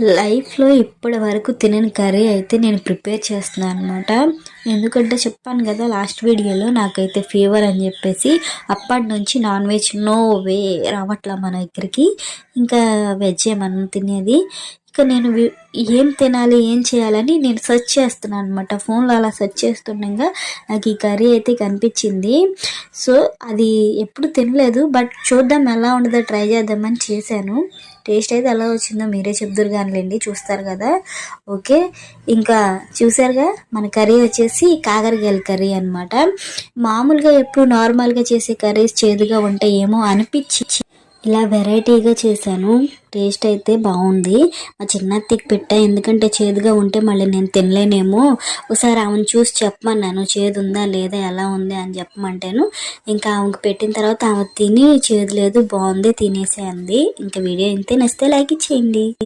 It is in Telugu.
లైఫ్లో ఇప్పటి వరకు తినని కర్రీ అయితే నేను ప్రిపేర్ చేస్తున్నాను అనమాట ఎందుకంటే చెప్పాను కదా లాస్ట్ వీడియోలో నాకైతే ఫీవర్ అని చెప్పేసి అప్పటి నుంచి నాన్ వెజ్ నో వే రావట్లా మన దగ్గరికి. ఇంకా వెజ్ మనం తినేది? ఇంకా నేను ఏం తినాలి ఏం చేయాలని నేను సెర్చ్ చేస్తున్నాను అనమాట ఫోన్లో అలా సెర్చ్ చేస్తుండగా నాకు ఈ కర్రీ అయితే కనిపించింది. సో అది ఎప్పుడు తినలేదు బట్ చూద్దాం ఎలా ఉండదో ట్రై చేద్దామని చేశాను. టేస్ట్ అయితే ఎలా వచ్చిందో మీరే చెప్దురు కానిలేండి చూస్తారు కదా. ఓకే ఇంకా చూసారుగా మన కర్రీ వచ్చేసి కాకరకాయల కర్రీ అనమాట మామూలుగా ఎప్పుడు నార్మల్గా చేసే కర్రీస్ చేదుగా ఉంటాయేమో అనిపించి ఇలా వెరైటీగా చేశాను. టేస్ట్ అయితే బాగుంది. మా చిన్నత్తికి పెట్టా. ఎందుకంటే చేదుగా ఉంటే మళ్ళీ నేను తినలేనేమో. ఒకసారి ఆమెను చూసి చెప్పమన్నాను చేదు ఉందా లేదా? ఎలా ఉంది? అని చెప్పమంటాను. ఇంకా ఆమెకు పెట్టిన తర్వాత ఆమె తిని చేదు లేదు బాగుంది తినేసే అంది ఇంకా వీడియో ఇంతే. నచ్చితే లైక్ ఇచ్చేయండి.